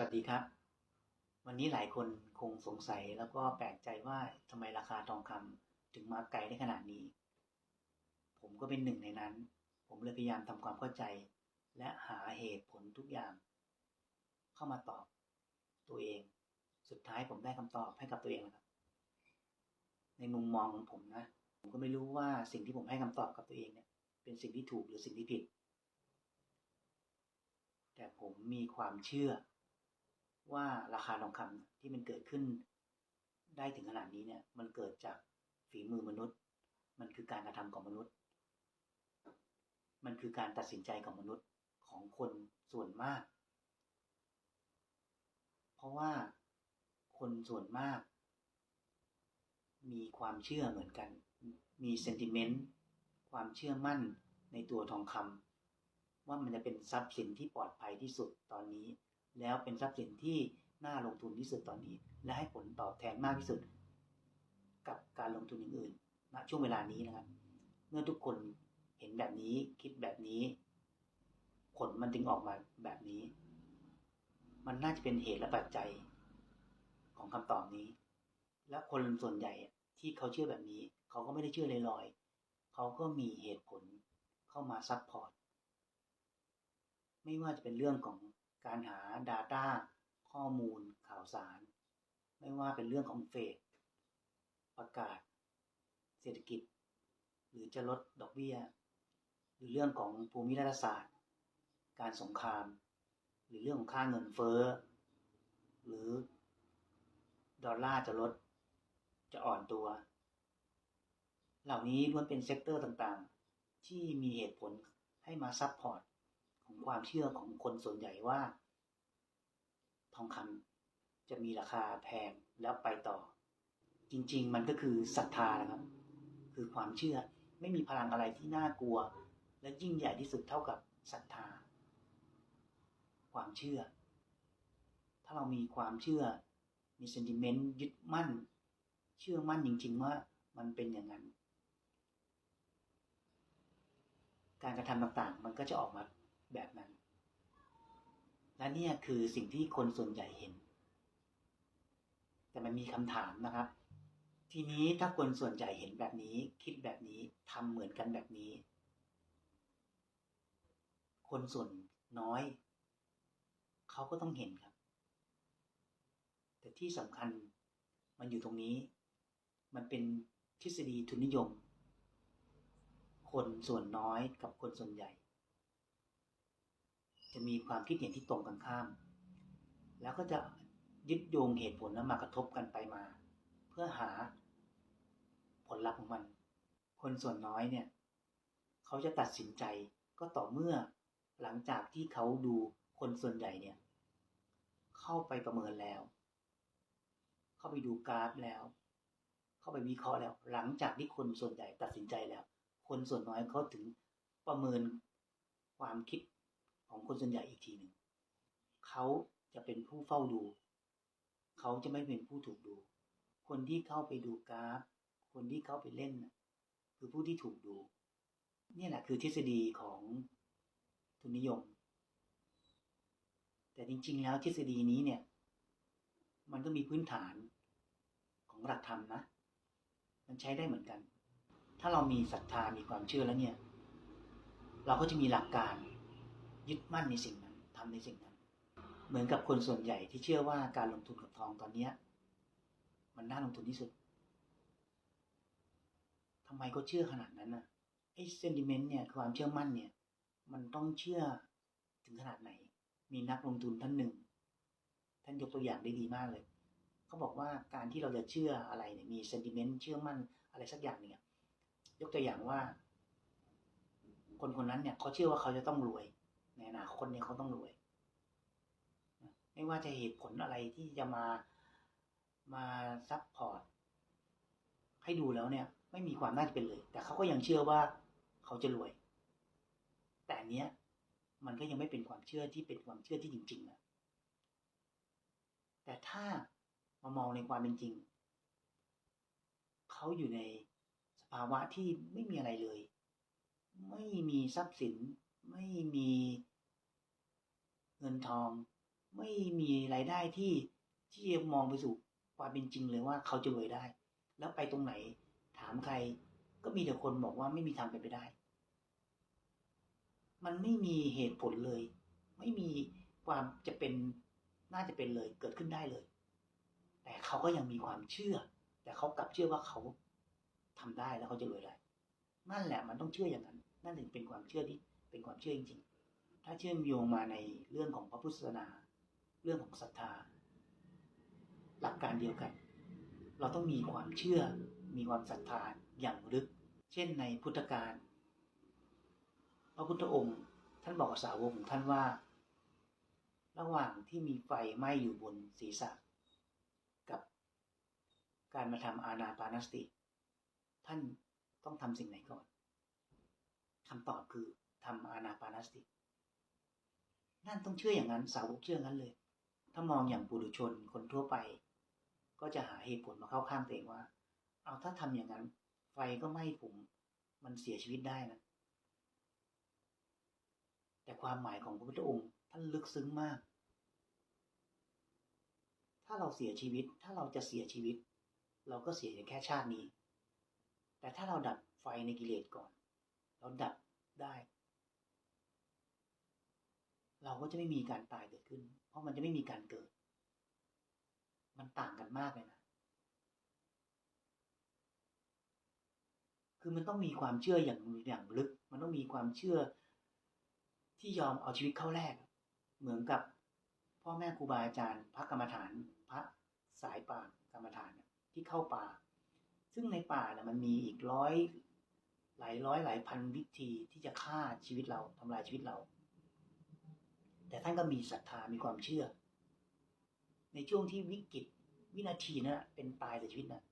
วัสดีครับ วันนี้หลายคนคงสงสัยแล้วก็แปลกใจว่าทำไมราคาทองคำถึงมาไกลได้ขนาดนี้ ผมก็เป็นหนึ่งในนั้น ผมเลยพยายามทำความเข้าใจ และหาเหตุผลทุกอย่าง เข้ามาตอบตัวเอง สุดท้ายผมได้คำตอบให้กับตัวเองแล้วครับ ในมุมมองของผมนะ ผมก็ไม่รู้ว่าสิ่งที่ผมให้คำตอบกับตัวเองเนี่ย เป็นสิ่งที่ถูกหรือสิ่งที่ผิด แต่ผมมีความเชื่อ ว่าราคาทองคำที่มันเกิดขึ้นได้ถึงขนาดนี้เนี่ย มันเกิดจากฝีมือมนุษย์ มันคือการกระทำของมนุษย์ มันคือการตัดสินใจของมนุษย์ของคนส่วนมาก เพราะว่าคนส่วนมาก มีความเชื่อเหมือนกัน มีเซนติเมนต์ความเชื่อมั่นในตัวทองคำว่ามันจะเป็นทรัพย์สินที่ปลอดภัยที่สุดตอนนี้ แล้วเป็นทรัพย์สินที่น่าลงทุนที่สุดตอนนี้ และให้ผลตอบแทนมากที่สุด กับการลงทุนอย่างอื่นณช่วงเวลานี้นะครับ เมื่อทุกคนเห็นแบบนี้คิดแบบนี้ ผลมันจึงออกมาแบบนี้ มันน่าจะเป็นเหตุและปัจจัยของคำตอบนี้ และคนส่วนใหญ่ที่เขาเชื่อแบบนี้ เขาก็ไม่ได้เชื่อลอยๆเขาก็มีเหตุผลเข้ามาซับพอร์ตไม่ว่าจะเป็นเรื่องของ การหา Data ข้อมูลข่าวสาร ไม่ว่าเป็นเรื่องของเฟดประกาศ เศรษฐกิจ หรือจะลดดอกเบี้ย หรือเรื่องของภูมิรัฐศาสตร์ การสงคราม หรือเรื่องของค่าเงินเฟ้อ หรือดอลลาร์จะลด จะอ่อนตัว เหล่านี้ล้วนเป็นเซกเตอร์ต่างๆ ที่มีเหตุผลให้มาซับพอร์ต ของความเชื่อของคนส่วนใหญ่ว่า ทองคำจะมีราคาแพงแล้วไปต่อ จริง ๆ มันก็คือศรัทธานะครับ คือความเชื่อไม่มีพลังอะไรที่น่ากลัว และยิ่งใหญ่ที่สุดเท่ากับศรัทธา ความเชื่อ ถ้าเรามีความเชื่อ มีเซนติเมนต์ยึดมั่น เชื่อมั่นจริง ๆ ว่ามันเป็นอย่างนั้น การกระทำต่างๆ มันก็จะออกมา แบบนั้น และเนี่ยคือสิ่งที่คนส่วนใหญ่เห็น แต่มันมีคำถามนะครับ ทีนี้ถ้าคนส่วนใหญ่เห็นแบบนี้ คิดแบบนี้ทำเหมือนกันแบบนี้ คนส่วนน้อย เขาก็ต้องเห็นครับ แต่ที่สำคัญมันอยู่ตรงนี้ มันเป็นทฤษฎีทุนนิยม คนส่วนน้อยกับคนส่วนใหญ่ จะมีความคิดเห็นที่ตรงกันข้าม แล้วก็จะยึดโยงเหตุผลนั้นมากระทบกันไปมา เพื่อหาผลลัพธ์ของมัน คนส่วนน้อยเนี่ย เขาจะตัดสินใจก็ต่อเมื่อหลังจากที่เขาดูคนส่วนใหญ่เนี่ย เข้าไปประเมินแล้ว เข้าไปดูกราฟแล้ว เข้าไปวิเคราะห์แล้ว หลังจากที่คนส่วนใหญ่ตัดสินใจแล้ว คนส่วนน้อยเขาถึงประเมินความคิด ของคนส่วนใหญ่อีกทีหนึ่งเขาจะเป็นผู้เฝ้าดู เขาจะไม่เป็นผู้ถูกดู คนที่เข้าไปดูกราฟ คนที่เข้าไปเล่นคือผู้ที่ถูกดู นี่แหละคือทฤษฎีของทุนนิยม แต่จริง ๆ แล้วทฤษฎีนี้เนี่ย มันก็มีพื้นฐานของหลักธรรมนะ มันใช้ได้เหมือนกัน ถ้าเรามีศรัทธามีความเชื่อแล้วเนี่ย เราก็จะมีหลักการ ยึดมั่นในสิ่งนั้นทำในสิ่งนั้น เหมือนกับคนส่วนใหญ่ที่เชื่อว่าการลงทุนกับทองตอนเนี้ยมันน่าลงทุนที่สุดทำไมเขาเชื่อขนาดนั้นน่ะไอ้เซนติเมนต์เนี่ยความเชื่อมั่นเนี่ย มันต้องเชื่อถึงขนาดไหน มีนักลงทุนท่านหนึ่ง ท่านยกตัวอย่างได้ดีมากเลยเขาบอกว่าการที่เราจะเชื่ออะไรเนี่ยมีเซนติเมนต์เชื่อมั่นอะไรสักอย่างเนี่ยยกตัวอย่างว่า คนคนนั้นเนี่ยเขาเชื่อว่าเขาจะต้องรวย ในอนาคตเนี่ยเขาต้องรวย ไม่ว่าจะเหตุผลอะไรที่จะมามาซับพอร์ตให้ดูแล้วเนี่ย ไม่มีความน่าจะเป็นเลย แต่เขาก็ยังเชื่อว่าเขาจะรวย แต่อันเนี้ยมันก็ยังไม่เป็นความเชื่อที่เป็นความเชื่อที่จริงๆนะแต่ถ้ามามองในความเป็นจริง เขาอยู่ในสภาวะที่ไม่มีอะไรเลย ไม่มีทรัพย์สิน ไม่มี เงินทอง ไม่มีรายได้ที่ที่มองไปสู่ความเป็นจริงเลยว่าเขาจะรวยได้ แล้วไปตรงไหนถามใคร ก็มีแต่คนบอกว่าไม่มีทางเป็นไปได้ มันไม่มีเหตุผลเลย ไม่มีความจะเป็นน่าจะเป็นเลยเกิดขึ้นได้เลย แต่เขาก็ยังมีความเชื่อ แต่เขากลับเชื่อว่าเขาทำได้แล้วเขาจะรวยได้ นั่นแหละมันต้องเชื่ออย่างนั้น นั่นถึงเป็นความเชื่อที่เป็นความเชื่อจริง ถ้าเชื่อมโยงมาในเรื่องของพระพุทธศาสนา เรื่องของศรัทธา หลักการเดียวกัน เราต้องมีความเชื่อมีความศรัทธาอย่างลึก เช่นในพุทธการพระพุทธองค์ ท่านบอกกับสาวกของท่านว่า ระหว่างที่มีไฟไหม้อยู่บนศีรษะ กับการมาทำอานาปานสติ ท่านต้องทำสิ่งไหนก่อนคำตอบคือทำอานาปานสติ นั่นต้องเชื่ออย่างนั้นสาวกเชื่องั้นเลย ถ้ามองอย่างปุถุชนคนทั่วไป ก็จะหาเหตุผลมาเข้าข้างตัวเองว่า เอาถ้าทำอย่างนั้น ไฟก็ไหม้ผม มันเสียชีวิตได้นะแต่ความหมายของพระพุทธองค์ท่านลึกซึ้งมาก ถ้าเราเสียชีวิต ถ้าเราจะเสียชีวิต เราก็เสียแค่ชาตินี้ แต่ถ้าเราดับไฟในกิเลสก่อน เราดับได้ เราก็จะไม่มีการตายเกิดขึ้น เพราะมันจะไม่มีการเกิด มันต่างกันมากเลยนะ คือมันต้องมีความเชื่ออย่างอย่างลึก มันต้องมีความเชื่อที่ยอมเอาชีวิตเข้าแลกเหมือนกับพ่อแม่ครูบาอาจารย์ พระกรรมฐาน พระสายป่ากรรมฐานที่เข้าป่า ซึ่งในป่าเนี่ยมันมีอีกร้อยหลายร้อยหลายพันวิธีที่จะฆ่าชีวิตเราทำลายชีวิตเรา แต่ท่านก็มีศรัทธามีความเชื่อ ในช่วงที่วิกฤตวินาทีนั้นเป็นตายแต่ชีวิตนะ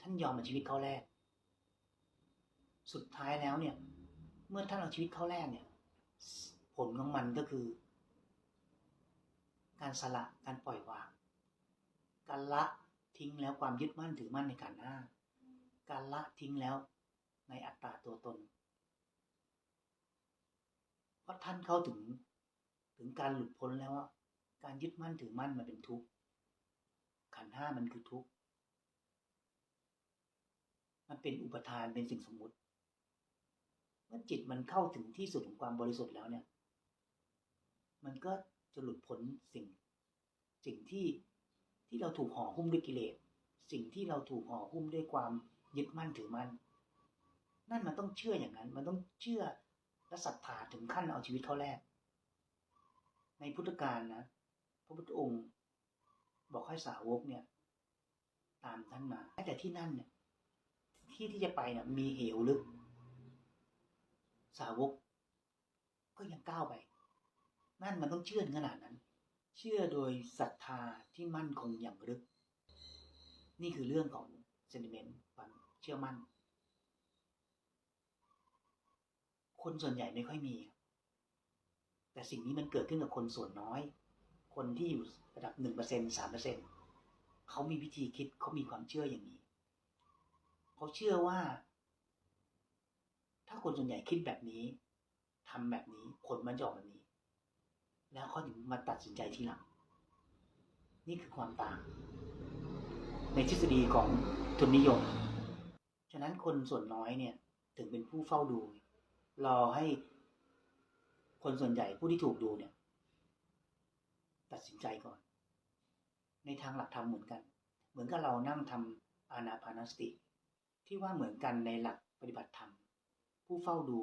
ท่านยอมเอาชีวิตเข้าแลกสุดท้ายแล้วเนี่ย เมื่อท่านเอาชีวิตเข้าแลกเนี่ย ผลของมันก็คือ การสละการปล่อยวาง การละทิ้งแล้วความยึดมั่นถือมั่นในการหน้าการละทิ้งแล้วในอัตตาตัวตน เพราะท่านเข้าถึง ถึงการหลุดพ้นแล้วว่าการยึดมั่นถือมั่นมันเป็นทุกข์ขันห้ามันคือทุกข์มันเป็นอุปทานเป็นสิ่งสมมุติ เมื่อจิตมันเข้าถึงที่สุดของความบริสุทธิ์แล้วเนี่ย มันก็จะหลุดพ้นสิ่ง สิ่งที่ที่เราถูกห่อหุ้มด้วยกิเลสสิ่งที่เราถูกห่อหุ้มด้วยความยึดมั่นถือมั่นนั่นมันต้องเชื่ออย่างนั้น มันต้องเชื่อและศรัทธาถึงขั้นเอาชีวิตเข้าแลก ในพุทธกาลนะ พระพุทธองค์บอกให้สาวกเนี่ย ตามท่านมา แต่ที่นั่นเนี่ย ที่ที่จะไปเนี่ยมีเหวลึก สาวก ก็ยังก้าวไป นั่นมันต้องเชื่อขนาดนั้น เชื่อโดยศรัทธาที่มั่นคงอย่างลึก นี่คือเรื่องของเซนิเมนต์ความเชื่อมั่น คนส่วนใหญ่ไม่ค่อยมี แต่สิ่งนี้มันเกิดขึ้นกับคนส่วนน้อย คนที่อยู่ระดับหนึ่งเปอร์เซ็นสามเปอร์เซ็นเขามีวิธีคิดเขามีความเชื่ออย่างนี้เขาเชื่อว่า ถ้าคนส่วนใหญ่คิดแบบนี้ทำแบบนี้ผลมันจะออกแบบนี้ แล้วเขาถึงมาตัดสินใจทีหลัง นี่คือความต่าง ในทฤษฎีของทุนนิยม ฉะนั้นคนส่วนน้อยเนี่ย ถึงเป็นผู้เฝ้าดู รอให้ คนส่วนใหญ่ผู้ที่ถูกดูเนี่ย ตัดสินใจก่อน ในทางหลักธรรมเหมือนกัน เหมือนกับเรานั่งทำอานาปานสติ ที่ว่าเหมือนกันในหลักปฏิบัติธรรม ผู้เฝ้าดู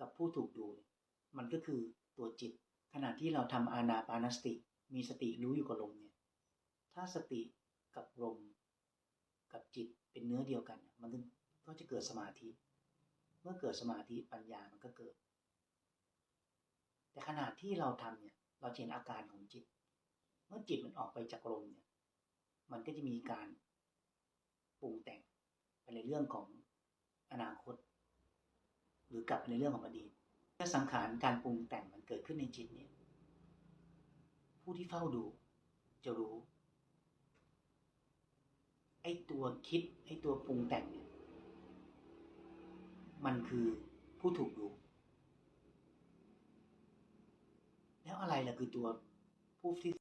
กับผู้ถูกดู มันก็คือตัวจิต ขณะที่เราทำอานาปานสติ มีสติรู้อยู่กับลมเนี่ย ถ้าสติกับลมกับจิตเป็นเนื้อเดียวกัน มันก็จะเกิดสมาธิ เมื่อเกิดสมาธิปัญญามันก็เกิด แต่ขณะที่เราทำเนี่ย เราเห็นอาการของจิต เมื่อจิตมันออกไปจากลมเนี่ย มันก็จะมีการปรุงแต่งไปในเรื่องของอนาคต หรือกลับไปในเรื่องของอดีตเมื่อสังขารการปรุงแต่งมันเกิดขึ้นในจิตเนี่ย ผู้ที่เฝ้าดูจะรู้ไอ้ตัวคิดไอ้ตัวปรุงแต่งเนี่ย มันคือผู้ถูกดู แล้วอะไรล่ะคือตัวผู้ที่